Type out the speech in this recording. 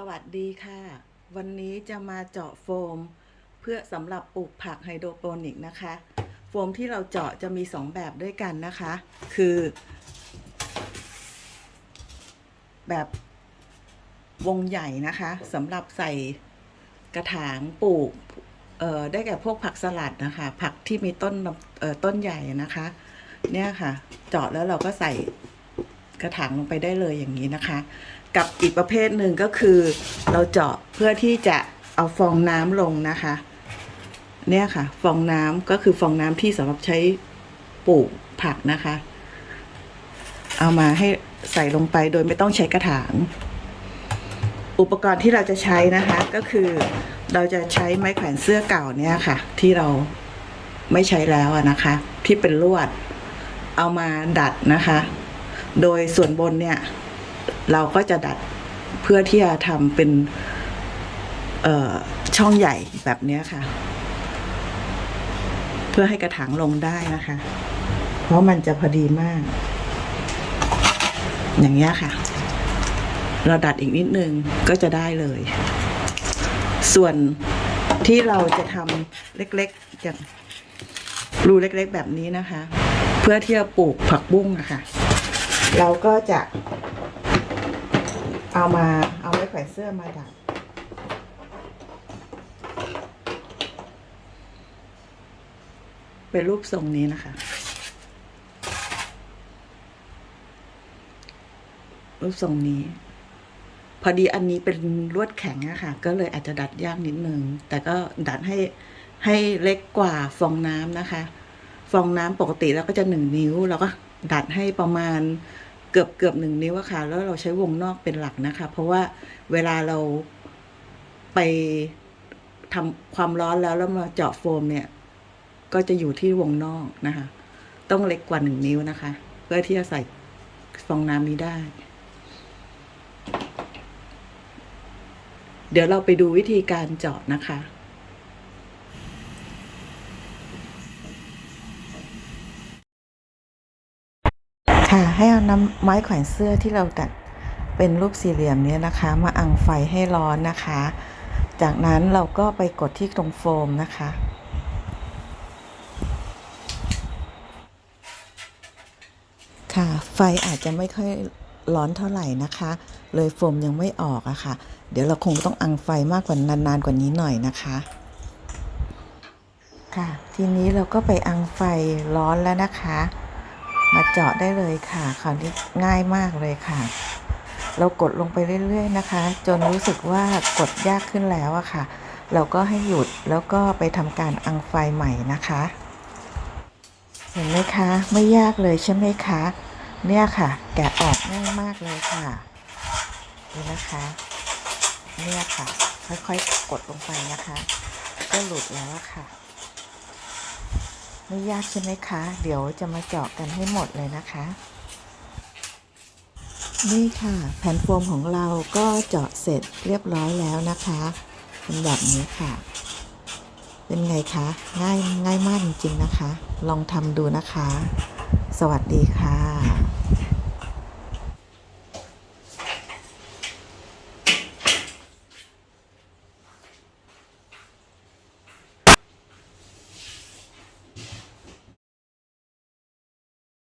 สวัสดีค่ะ วันนี้จะมาเจาะโฟม เพื่อสำหรับปลูกผักไฮโดรโปนิกนะคะ โฟมที่เราเจาะจะมี 2 แบบด้วยกันนะคะ คือ แบบวงใหญ่นะคะสำหรับใส่กระถางปลูกเอ่อได้แก่พวกผักสลัดนะคะ ผักที่มีต้นเอ่อต้นใหญ่นะคะ เนี่ยค่ะ เจาะแล้วเราก็ใส่ กระถางลงไปได้เลยอย่างนี้นะคะ กับอีกประเภทหนึ่งก็คือเราเจาะเพื่อที่จะเอาฟองน้ำลงนะคะ เนี่ยค่ะ ฟองน้ำก็คือฟองน้ำที่สำหรับใช้ปลูกผักนะคะ เอามาให้ใส่ลงไปโดยไม่ต้องใช้กระถาง อุปกรณ์ที่เราจะใช้นะคะก็คือเราจะใช้ไม้แขวนเสื้อเก่าเนี่ยค่ะ ที่เราไม่ใช้แล้วนะคะ ที่เป็นลวด เอามาดัดนะคะ โดยส่วนบนเนี่ย เราก็จะดัดเพื่อที่จะทำเป็นช่องใหญ่แบบนี้ค่ะ เพื่อให้กระถางลงได้นะคะ เพราะมันจะพอดีมาก อย่างเงี้ยค่ะ เราดัดอีกนิดนึงก็จะได้เลย ส่วนที่เราจะทำเล็กๆอย่างรูเล็กๆแบบนี้นะคะ เพื่อที่จะปลูกผักบุ้งนะคะ เราก็จะเอามาเอาไม้แขวนเสื้อมาดัดเป็นรูปทรงนี้นะคะ รูปทรงนี้ พอดีอันนี้เป็นลวดแข็งอะค่ะ ก็เลยอาจจะดัดยากนิดนึง แต่ก็ดัดให้ให้เล็กกว่าฟองน้ำนะคะ ฟองน้ำปกติแล้วก็จะหนึ่งนิ้วเราก็ดัดให้ประมาณ กือบเกือบหนึ่งนิ้วอะค่ะ แล้วเราใช้วงนอกเป็นหลักนะคะ เพราะว่าเวลาเราไปทำความร้อนแล้วแล้วมาเจาะโฟมเนี่ย ก็จะอยู่ที่วงนอกนะคะ ต้องเล็กกว่าหนึ่งนิ้วนะคะ เพื่อที่จะใส่ฟองน้ำนี้ได้ เดี๋ยวเราไปดูวิธีการเจาะนะคะ ค่ะ ให้เอาน้ำไม้แขวนเสื้อที่เราตัดเป็นรูปสี่เหลี่ยมเนี้ยนะคะ มาอังไฟให้ร้อนนะคะ จากนั้นเราก็ไปกดที่ตรงโฟมนะคะ ค่ะไฟอาจจะไม่ค่อยร้อนเท่าไหร่นะคะ เลยโฟมยังไม่ออกอะค่ะ เดี๋ยวเราคงต้องอังไฟมากกว่านานๆกว่านี้หน่อยนะคะ ค่ะ ทีนี้เราก็ไปอังไฟร้อนแล้วนะคะ มาเจาะได้เลยค่ะคราวนี้ง่ายมากเลยค่ะ เรากดลงไปเรื่อย ๆ นะคะ จนรู้สึกว่ากดยากขึ้นแล้วอะค่ะ เราก็ให้หยุดแล้วก็ไปทำการอังไฟใหม่นะคะ เห็นไหมคะ ไม่ยากเลยใช่ไหมคะ เนี่ยค่ะ แกะออกง่ายมากเลยค่ะดูนะคะ เนี่ยค่ะ ค่อยๆกดลงไปนะคะ ก็หลุดแล้วค่ะ ไม่ยากใช่ไหมคะ เดี๋ยวจะมาเจาะกันให้หมดเลยนะคะ นี่ค่ะแผ่นโฟมของเราก็เจาะเสร็จเรียบร้อยแล้วนะคะ เป็นแบบนี้ค่ะ เป็นไงคะ ง่ายง่ายมากจริงๆนะคะ ลองทำดูนะคะ สวัสดีค่ะ